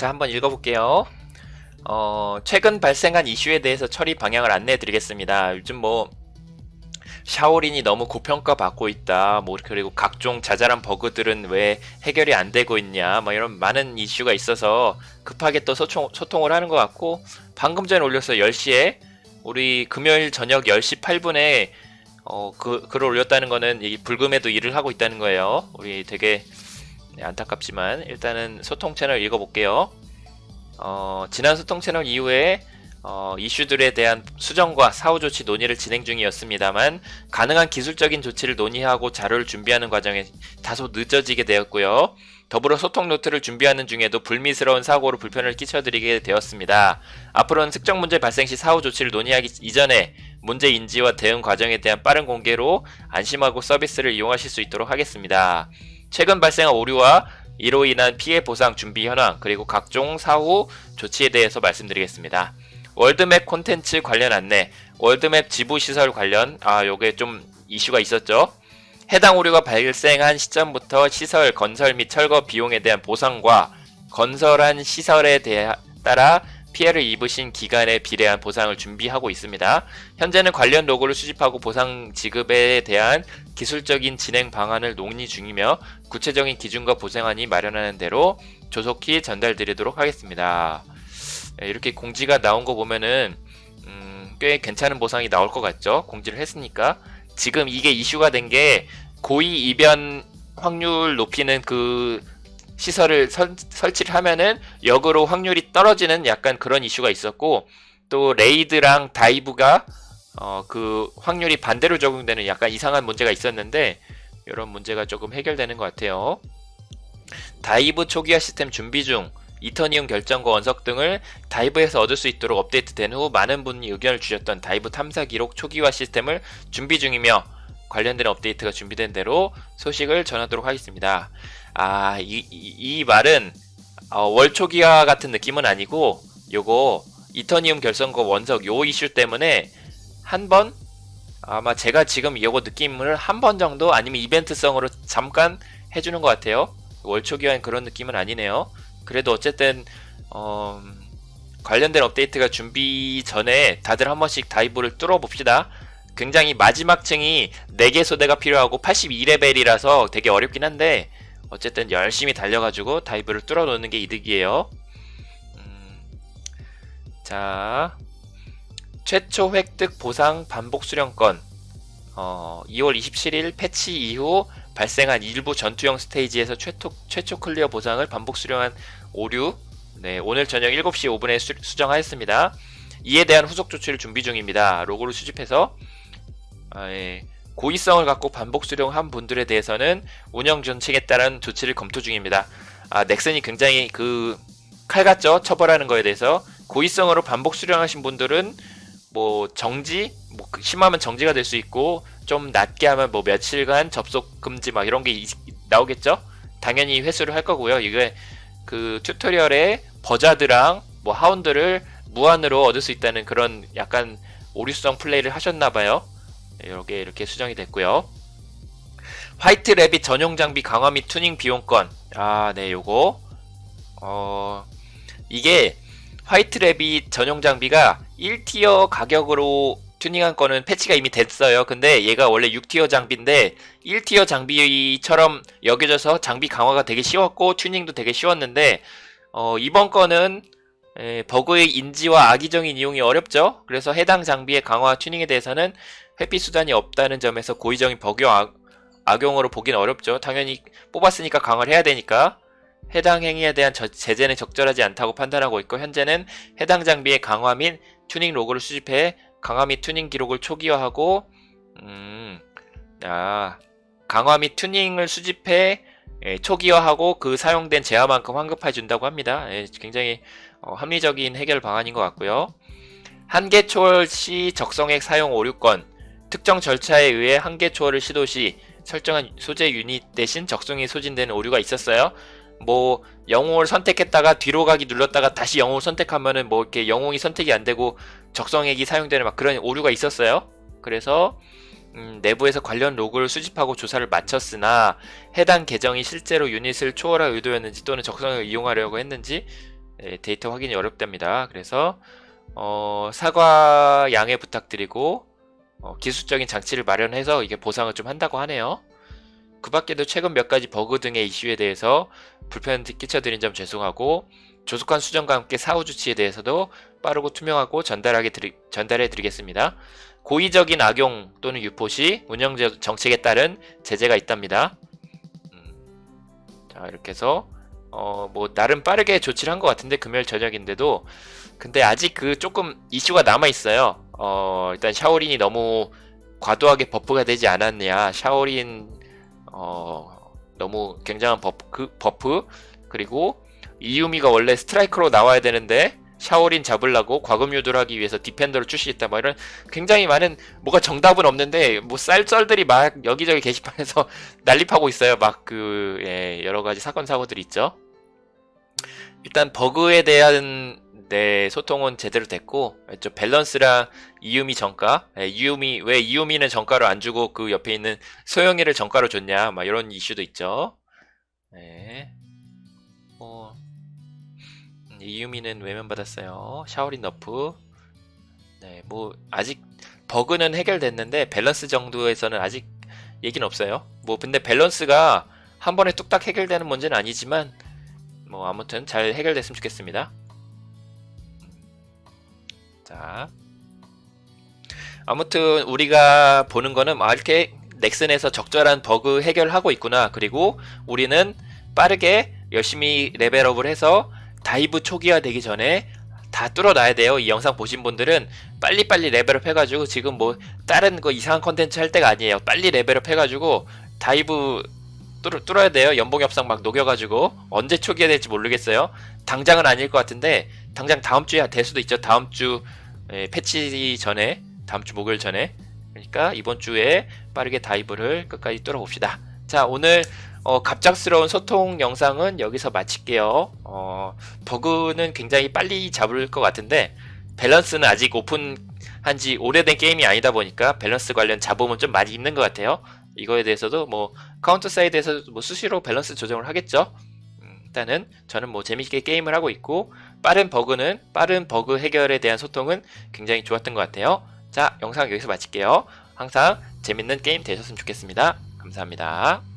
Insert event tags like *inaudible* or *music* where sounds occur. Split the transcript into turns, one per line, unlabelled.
자, 한번 읽어볼게요. 어, 최근 발생한 이슈에 대해서 처리 방향을 안내해 드리겠습니다. 요즘 뭐, 샤오린이 너무 고평가받고 있다. 뭐, 그리고 각종 자잘한 버그들은 왜 해결이 안 되고 있냐. 뭐, 이런 많은 이슈가 있어서 급하게 또 소통, 소통을 하는 것 같고, 방금 전에 올려서 10시에, 우리 금요일 저녁 10시 8분에, 어, 그, 글을 올렸다는 거는 이 불금에도 일을 하고 있다는 거예요. 우리 되게 네, 안타깝지만 일단은 소통 채널 읽어볼게요. 어, 지난 소통 채널 이후에 어, 이슈들에 대한 수정과 사후 조치 논의를 진행 중이었습니다만 가능한 기술적인 조치를 논의하고 자료를 준비하는 과정에 다소 늦어지게 되었고요. 더불어 소통 노트를 준비하는 중에도 불미스러운 사고로 불편을 끼쳐드리게 되었습니다. 앞으로는 특정 문제 발생 시 사후 조치를 논의하기 이전에 문제 인지와 대응 과정에 대한 빠른 공개로 안심하고 서비스를 이용하실 수 있도록 하겠습니다. 최근 발생한 오류와 이로 인한 피해 보상 준비 현황 그리고 각종 사후 조치에 대해서 말씀드리겠습니다. 월드맵 콘텐츠 관련 안내, 월드맵 지부 시설 관련 아 요게 좀 이슈가 있었죠. 해당 오류가 발생한 시점부터 시설 건설 및 철거 비용에 대한 보상과 건설한 시설에 대해 따라 피해를 입으신 기간에 비례한 보상을 준비하고 있습니다. 현재는 관련 로고를 수집하고 보상 지급에 대한 기술적인 진행 방안을 논의 중이며 구체적인 기준과 보상안이 마련하는 대로 조속히 전달드리도록 하겠습니다. 네, 이렇게 공지가 나온 거 보면은 음, 꽤 괜찮은 보상이 나올 것 같죠? 공지를 했으니까 지금 이게 이슈가 된 게 고의 이변 확률 높이는 그 시설을 설, 설치를 하면은 역으로 확률이 떨어지는 약간 그런 이슈가 있었고 또 레이드랑 다이브가 어, 그 확률이 반대로 적용되는 약간 이상한 문제가 있었는데 이런 문제가 조금 해결되는 것 같아요. 다이브 초기화 시스템 준비 중 이터니움 결정과 원석 등을 다이브에서 얻을 수 있도록 업데이트된 후 많은 분이 의견을 주셨던 다이브 탐사 기록 초기화 시스템을 준비 중이며 관련된 업데이트가 준비된 대로 소식을 전하도록 하겠습니다. 아, 이, 이, 이 말은 어, 월 초기화 같은 느낌은 아니고 요거 이터니움 결성과 원석 요 이슈 때문에 한 번 아마 제가 지금 이거 느낌을 한 번 정도 아니면 이벤트성으로 잠깐 해주는 것 같아요. 월 초기화는 그런 느낌은 아니네요. 그래도 어쨌든 어, 관련된 업데이트가 준비 전에 다들 한 번씩 다이브를 뚫어 봅시다. 굉장히 마지막 층이 4개 소대가 필요하고 82레벨이라서 되게 어렵긴 한데 어쨌든 열심히 달려가지고 다이브를 뚫어 놓는 게 이득이에요. 음, 자, 최초 획득 보상 반복 수령권 어, 2월 27일 패치 이후 발생한 일부 전투형 스테이지에서 최초, 최초 클리어 보상을 반복 수령한 오류 네, 오늘 저녁 7시 5분에 수, 수정하였습니다. 이에 대한 후속 조치를 준비 중입니다. 로고를 수집해서 아, 예. 고의성을 갖고 반복 수령한 분들에 대해서는 운영 정책에 따른 조치를 검토 중입니다. 아, 넥슨이 굉장히 그 칼같죠? 처벌하는 거에 대해서 고의성으로 반복 수령하신 분들은 뭐 정지, 뭐 심하면 정지가 될 수 있고 좀 낮게 하면 뭐 며칠간 접속 금지 막 이런 게 이- 나오겠죠? 당연히 회수를 할 거고요. 이게 그 튜토리얼에 버자드랑 뭐 하운드를 무한으로 얻을 수 있다는 그런 약간 오류성 플레이를 하셨나 봐요. 이렇게 이렇게 수정이 됐고요. 화이트 래빗 전용 장비 강화 및 투닝 비용권. 아, 네, 요거. 어, 이게 화이트 래빗 전용 장비가 1티어 가격으로 튜닝한 거는 패치가 이미 됐어요. 근데 얘가 원래 6티어 장비인데 1티어 장비처럼 여겨져서 장비 강화가 되게 쉬웠고 튜닝도 되게 쉬웠는데 어, 이번 거는 에, 버그의 인지와 악의적인 이용이 어렵죠. 그래서 해당 장비의 강화 튜닝에 대해서는 회피 수단이 없다는 점에서 고의적인 버그 악, 악용으로 보긴 어렵죠. 당연히 뽑았으니까 강화를 해야 되니까 해당 행위에 대한 저- 제재는 적절하지 않다고 판단하고 있고 현재는 해당 장비의 강화 및 튜닝 로고를 수집해 강화 및 튜닝 기록을 초기화하고 음, 아, 강화 및 튜닝을 수집해 예, 초기화하고 그 사용된 재화만큼 환급해 준다고 합니다. 예, 굉장히 어, 합리적인 해결 방안인 것 같고요. 한계 초월 시 적성액 사용 오류권 특정 절차에 의해 한계 초월을 시도 시 설정한 소재 유닛 대신 적성이 소진되는 오류가 있었어요. 뭐 영웅을 선택했다가 뒤로 가기 눌렀다가 다시 영웅을 선택하면은 뭐 이렇게 영웅이 선택이 안 되고 적성액이 사용되는 막 그런 오류가 있었어요. 그래서 음, 내부에서 관련 로그를 수집하고 조사를 마쳤으나 해당 계정이 실제로 유닛을 초월할 의도였는지 또는 적성을 이용하려고 했는지 예, 데이터 확인이 어렵답니다. 그래서 어, 사과 양해 부탁드리고 어, 기술적인 장치를 마련해서 이게 보상을 좀 한다고 하네요. 그 밖에도 최근 몇 가지 버그 등의 이슈에 대해서 불편을 끼쳐드린 점 죄송하고 조속한 수정과 함께 사후 조치에 대해서도 빠르고 투명하고 전달하게 드리, 전달해 드리겠습니다. 고의적인 악용 또는 유포 시 운영 제- 정책에 따른 제재가 있답니다. 음, 자 이렇게 해서 어 뭐 나름 빠르게 조치를 한 것 같은데 금요일 저녁인데도 근데 아직 그 조금 이슈가 남아 있어요. 어 일단 샤오린이 너무 과도하게 버프가 되지 않았냐. 샤오린 어 너무 굉장한 버프, 그 버프. 그리고 이유미가 원래 스트라이커로 나와야 되는데 샤오린 잡으려고 과금 유도를 하기 위해서 디펜더를 출시했다 뭐 이런 굉장히 많은 뭐가 정답은 없는데 뭐 쌀썰들이 막 여기저기 게시판에서 *laughs* 난립하고 있어요. 막그 여러 가지 사건 사고들이 있죠. 일단 버그에 대한 네, 소통은 제대로 됐고 저 밸런스랑 이유미 정가 예, 이유미 왜 이유미는 정가로 안 주고 그 옆에 있는 소영이를 정가로 줬냐 막 이런 이슈도 있죠 네. 어, 음, 이유미는 외면 받았어요. 샤오린 너프. 네, 뭐 아직 버그는 해결됐는데 밸런스 정도에서는 아직 얘기는 없어요. 뭐 근데 밸런스가 한 번에 뚝딱 해결되는 문제는 아니지만 뭐 아무튼 잘 해결됐으면 좋겠습니다. 자. 아무튼 우리가 보는 거는 아, 이렇게 넥슨에서 적절한 버그 해결하고 있구나. 그리고 우리는 빠르게 열심히 레벨업을 해서 다이브 초기화 되기 전에 다 뚫어놔야 돼요. 이 영상 보신 분들은 빨리빨리 레벨업 해가지고 지금 뭐 다른 거 이상한 컨텐츠 할 때가 아니에요. 빨리 레벨업 해가지고 다이브 뚫, 뚫어야 돼요. 연봉 협상 막 녹여가지고 언제 초기화 될지 모르겠어요. 당장은 아닐 것 같은데 당장 다음 주에 될 수도 있죠. 다음 주 에, 패치 전에 다음 주 목요일 전에 그러니까 이번 주에 빠르게 다이브를 끝까지 뚫어봅시다. 자 오늘 어, 갑작스러운 소통 영상은 여기서 마칠게요. 어, 버그는 굉장히 빨리 잡을 것 같은데 밸런스는 아직 오픈한 지 오래된 게임이 아니다 보니까 밸런스 관련 잡음은 좀 많이 있는 것 같아요. 이거에 대해서도 뭐 카운터 사이드에서 뭐 수시로 밸런스 조정을 하겠죠. 음, 일단은 저는 뭐 재밌게 게임을 하고 있고 빠른 버그는 빠른 버그 해결에 대한 소통은 굉장히 좋았던 것 같아요. 자 영상 여기서 마칠게요. 항상 재밌는 게임 되셨으면 좋겠습니다. 감사합니다.